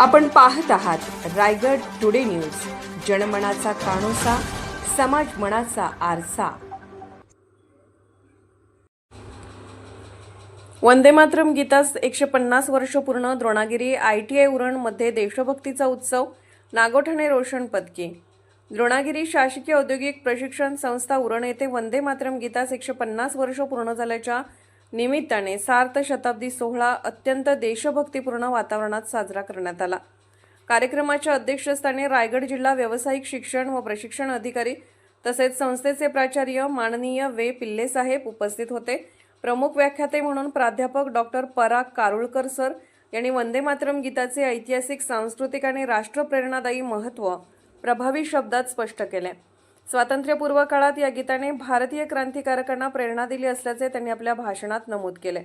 आपण पाहत आहात रायगड टुडे न्यूज. जनमनाचा कानोसा समाज मनाचा आरसा. वंदे मातरम गीतास एकशे पन्नास वर्ष पूर्ण द्रोणागिरी आय टी आय उरणमध्ये देशभक्तीचा उत्सव नागोठणे रोशन पदकी. द्रोणागिरी शासकीय औद्योगिक प्रशिक्षण संस्था उरण येथे वंदे मातरम गीतास एकशे पन्नास वर्ष पूर्ण झाल्याच्या निमित्ताने सार्थ शताब्दी सोहळा अत्यंत देशभक्तीपूर्ण वातावरणात साजरा करण्यात आला. कार्यक्रमाच्या अध्यक्षस्थानी रायगड जिल्हा व्यावसायिक शिक्षण व प्रशिक्षण अधिकारी तसेच संस्थेचे प्राचार्य माननीय वे पिल्लेसाहेब उपस्थित होते. प्रमुख व्याख्याते म्हणून प्राध्यापक डॉक्टर पराग कारुळकर सर यांनी वंदे मातरम गीताचे ऐतिहासिक सांस्कृतिक आणि राष्ट्रप्रेरणादायी महत्त्व प्रभावी शब्दात स्पष्ट केले. स्वातंत्र्यपूर्व काळात या गीताने भारतीय क्रांतिकारकांना प्रेरणा दिली असल्याचे त्यांनी आपल्या भाषणात नमूद केले.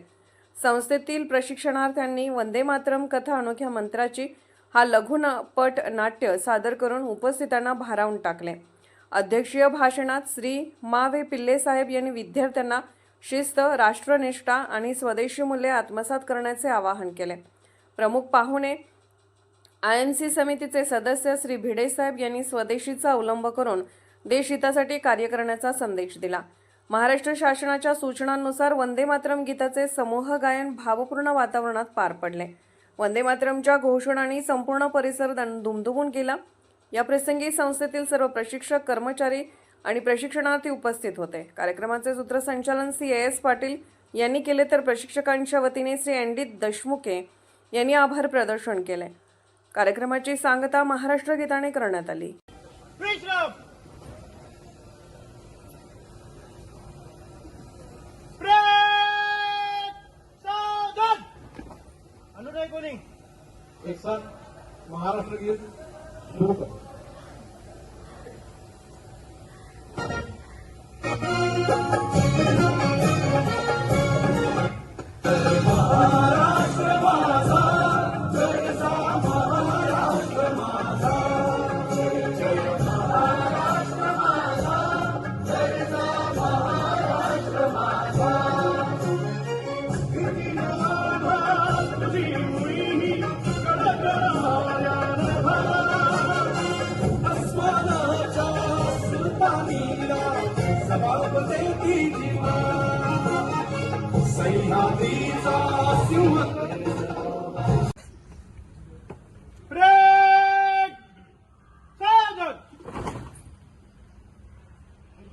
संस्थेतील प्रशिक्षणार्थ्यांनी वंदे मातरम कथा अनोख्या मंत्राची हा लघुपट नाट्य सादर करून उपस्थितांना भारावून टाकले. अध्यक्षीय भाषणात श्री मा वे पिल्लेसाहेब यांनी विद्यार्थ्यांना शिस्त राष्ट्रनिष्ठा आणि स्वदेशी मूल्ये आत्मसात करण्याचे आवाहन केले. प्रमुख पाहुणे आय एन सी समितीचे सदस्य श्री भिडेसाहेब यांनी स्वदेशीचा अवलंब करून देशहितासाठी कार्य करण्याचा संदेश दिला. महाराष्ट्र शासनाच्या सूचनांनुसार वंदे मातरम गीताचे समूह गायन भावपूर्ण वातावरणात पार पडले. वंदे मातरमच्या घोषणांनी संपूर्ण परिसर दुमदुमून गेला. या प्रसंगी संस्थेतील सर्व प्रशिक्षक कर्मचारी आणि प्रशिक्षणार्थी उपस्थित होते. कार्यक्रमाचे सूत्रसंचालन सी. एस. पाटील यांनी केले तर प्रशिक्षकांच्या वतीने श्री एन डी यांनी आभार प्रदर्शन केले. कार्यक्रमाची सांगता महाराष्ट्र गीताने करण्यात आली. कोणी? एक साथ महाराष्ट्र गीत सुरू कर.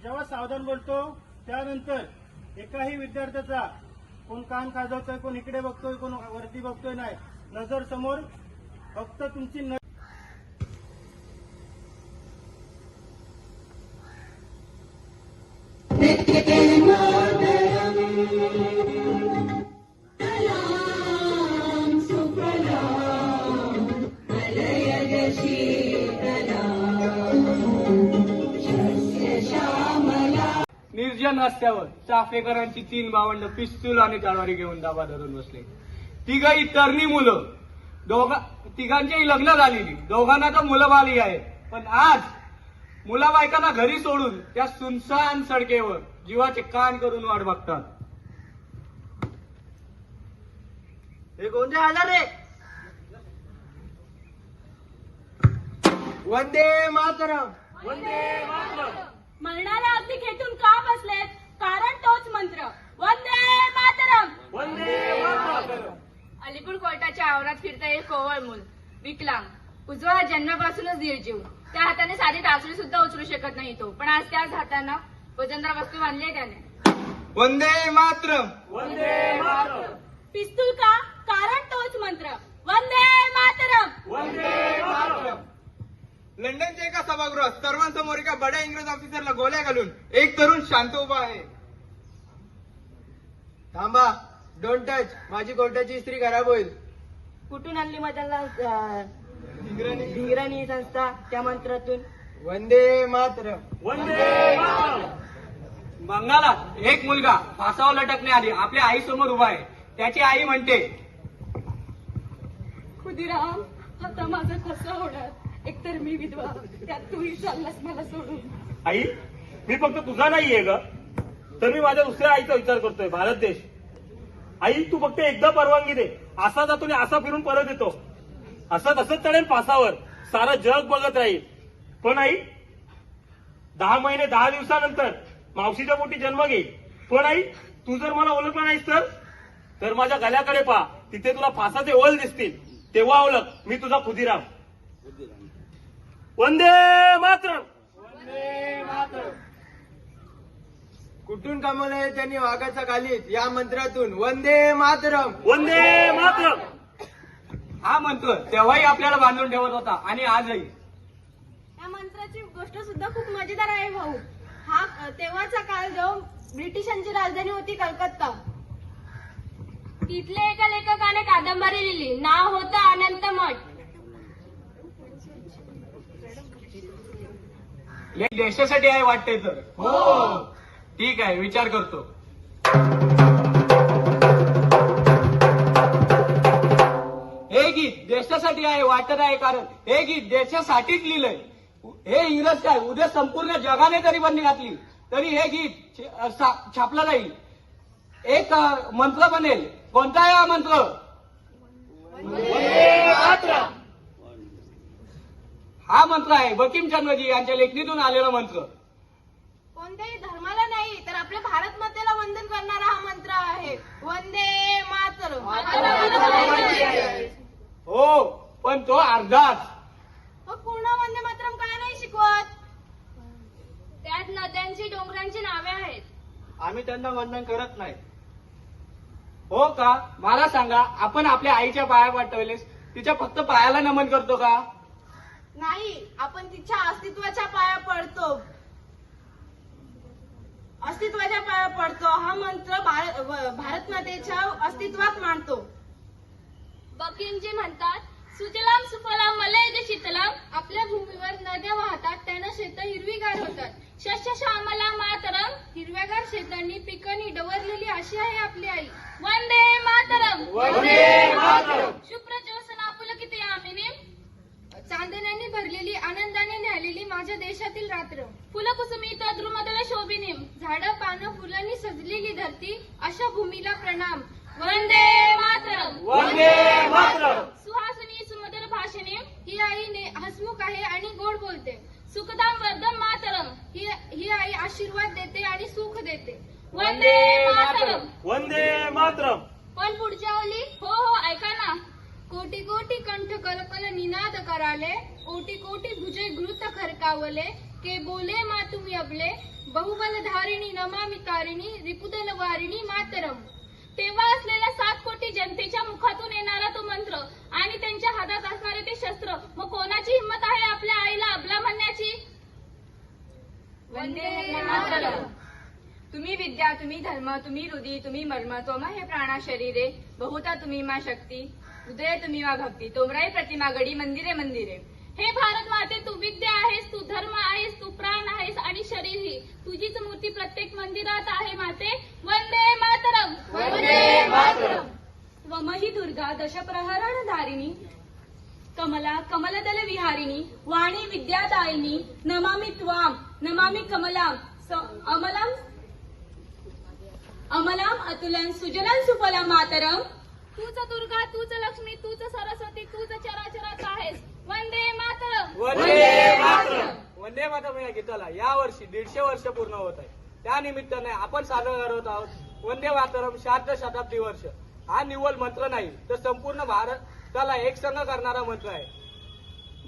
जेव्हा सावधान बोलतो त्यानंतर एकाही विद्यार्थ्याचा कोण कान खाजवतोय कोण इकडे बघतोय कोण वरती बघतोय नाही नजर समोर फक्त तुमची निर्जन रस्त्यावर चाफेकरांची तीन भावंड पिस्तूल आणि तलवारी घेऊन दाबा धरून बसले. तिघही तरणी मुलं. दोघा तिघांचीही लग्न झालेली. दोघांना तर मुलं बाली आहे पण आज मुला बायकांना घरी सोडून त्या सुनसान सडकेवर जीवाचे कान करून वाट बघतात. हे कोणते आजार रे. वंदे मातरम. वंदे मातरम. मरणाला अगदी खेटून का बसलेत? कारण तोच मंत्र. वंदे मातरम. वंदे मातरम. अलीपूर कोर्टाच्या आवारात फिरता एक कोवळ मूल. विकलांग. उजवा जन्मापासूनच निर्जीव. त्या हाताने साधी टाचणी सुद्धा उचलू शकत नाही तो. पण आज त्याच हातानं वजनदार वस्तू बांधली त्याने. वंदे मातरम. वंदे मातरम. पिस्तूल का? कारण तोच मंत्र. वंदे मातरम. वंदे मातरम. लंडनच्या एका सभागृहात सर्वांसमोर एका बड्या इंग्रज ऑफिसरला गोळ्या घालून एक तरुण शांत उभा आहे. थांबा डोंट टच माझी कोर्टाची इस्त्री खराब होईल. कुठून आणली मदाला धिंगराणी. संस्था त्या मंत्रातून? वंदे मातरम. वंदे बंगालात एक मुलगा फासावर लटकण्याआधी आपल्या आई समोर उभा आहे. त्याची आई म्हणते खुदिराम आता माझं कसं होणार? एकतर मी विधवा त्यात तूही चाललास मला सोडून. आई मी फक्त तुझा नाहीये ग. तर मी माझ्या दुसऱ्या आईचा विचार करतोय भारत देश. आई तू फक्त एकदा परवानगी दे. असा जातो आणि असा फिरून परत येतो. असं तसंच चढेल पासावर. सारं जग बघत राहील. पण आई दहा महिने दहा दिवसानंतर मावशीच्या पोटी जन्म घेईल. पण आई तू जर मला ओळखला नाहीस तर? तर माझ्या गल्याकडे पहा. तिथे तुला फासाचे ओल दिसतील. तेव्हा ओळख मी तुझा खुदिराम. वंदे मात्र कुठून कमवलंय त्यांनी वाघाचा कालीत या मंत्रातून. वंदे मातरम. वंदे मात्र हा मंत्र तेव्हाही आपल्याला बांधून ठेवत होता आणि आजही. या मंत्राची गोष्ट सुद्धा खूप मजेदार आहे भाऊ. हा तेव्हाचा काळ जो ब्रिटिशांची राजधानी होती कलकत्ता. तिथल्या एका लेखकाने कादंबरी लिहिली. नाव होतं अनंत मठ. देशासाठी आहे वाटते तर. हो. ठीक आहे विचार करतो. हे गीत देशासाठी आहे वाटत आहे कारण हे गीत देशासाठीच लिहिलंय. हे इंग्रज काय उद्या संपूर्ण जगाने जरी बंदी घातली. तरी हे गीत छापलं जाईल. एक मंत्र बनेल. कोणता आहे हा मंत्र? हा मंत्र आहे. बकीमचंद्रजी यांच्या लेखणीतून आलेला मंत्र. कोणत्याही धर्माला नाही तर आपल्या भारत मातेला वंदन करणारा हा मंत्र आहे. वंदे मातरम. हो पण तो अर्धाच. मग पूर्ण वंदे मातरम का नाही शिकवत? त्यात नद्यांची डोंगरांची नावे आहेत. आम्ही त्यांना वंदन करत नाही. हो का? मला सांगा आपण आपल्या आईच्या पाया पाठवलेस तिच्या फक्त पायाला नमन करतो का? नाही आपण तिच्या अस्तित्वाच्या पाया पडतो. अस्तित्वाच्या पाया पडतो. हा मंत्र भारत मातेच्या अस्तित्वात मानतो बकीमजी म्हणतात सुजलाम सुफलाम मलय शीतलाम आपल्या भूमीवर नद्या वाहतात त्यानं शेत हिरवीगार होतात. शस्य श्यामला मातरम. हिरव्यागार शेतांनी पिकांनी डवरलेली अशी आहे आपली आई. वंदे मातरम. वंदे मातरम. शुभ्र ज्योत्सना पुलकित यामिनी. चांदण्याने भरलेली आनंदाने न्यालेली माझ्या देशातील रात्र. फुलकुसुमित द्रुमदल शोभिनी. झाडं पानं फुलांनी सजलेली धरती अशा भूमीला प्रणाम. वंदे मातरम. वंदे मातरम. सुहासिनी सुमधुर भाषणे. ही आई ने- हसमुख आहे आणि गोड बोलते. सुखदाम वर्धन मातरम. ही ही आई आशीर्वाद देते आणि सुख देते. वंदे मातरम. वंदे मातरम. पण पुढच्या ओली हो हो ऐका ना. कोटी कोटी कंठ कलकल निनाद कराले कोटी कोटी भुजे घृत खरकावले के बोले मा तुम्ही अबले बहुबल धारिणी नमामि तारिणी रिपुदल वारिणी मातरम. तेव्हा असलेल्या सात कोटी जनतेच्या मुखातून येणारा तो मंत्र आणि त्यांच्या हातात असणारे ते शस्त्र मग कोणाची हिंमत आहे आपल्या आईला अबला म्हणण्याची वंदे मातरम तुम्ही विद्या तुम्ही धर्म तुम्ही हृदय तुम्ही मर्म तोम हे प्राणा शरीरे बहुता तुम्ही मा शक्ती हृदय तुम्ही मा भक्ती तोमराई प्रतिमा गडी मंदिरे मंदिरे. हे भारत माते तू विद्या आहेस तू धर्म आहेस तू प्राण आहेस आणि शरीरही तुझीच मूर्ती प्रत्येक मंदिरात आहे माते. वंदे मातरम. वंदे मातरम. वमही दुर्गा दशप्रहरण धारिणी. कमला कमलदल विहारिणी. वाणी विद्यादायिनी. नमामि त्वाम नमामि कमलाम अमलाम अमलाम अतुलन सुजलन सुफला मातरम। तूच दुर्गा तूच लक्ष्मी तूच सरस्वती तूच चराचरात आहेस. वंदे मातरम. वंदे मातरम. वंदे मातरम या गीताला. या वर्षी दीडशे वर्ष पूर्ण होत आहे. त्या निमित्ताने आपण साजरा करत आहोत. वंदे मातरम शारद शताब्दी वर्ष. हा निव्वळ मंत्र नाही तर संपूर्ण भारताला एकसंघ करणारा मंत्र आहे.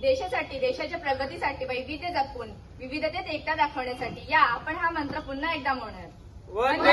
देशासाठी देशाच्या प्रगतीसाठी वैविध्य जपून विविधतेत एकता दाखवण्यासाठी या आपण हा मंत्र पुन्हा एकदा म्हणूया वंदे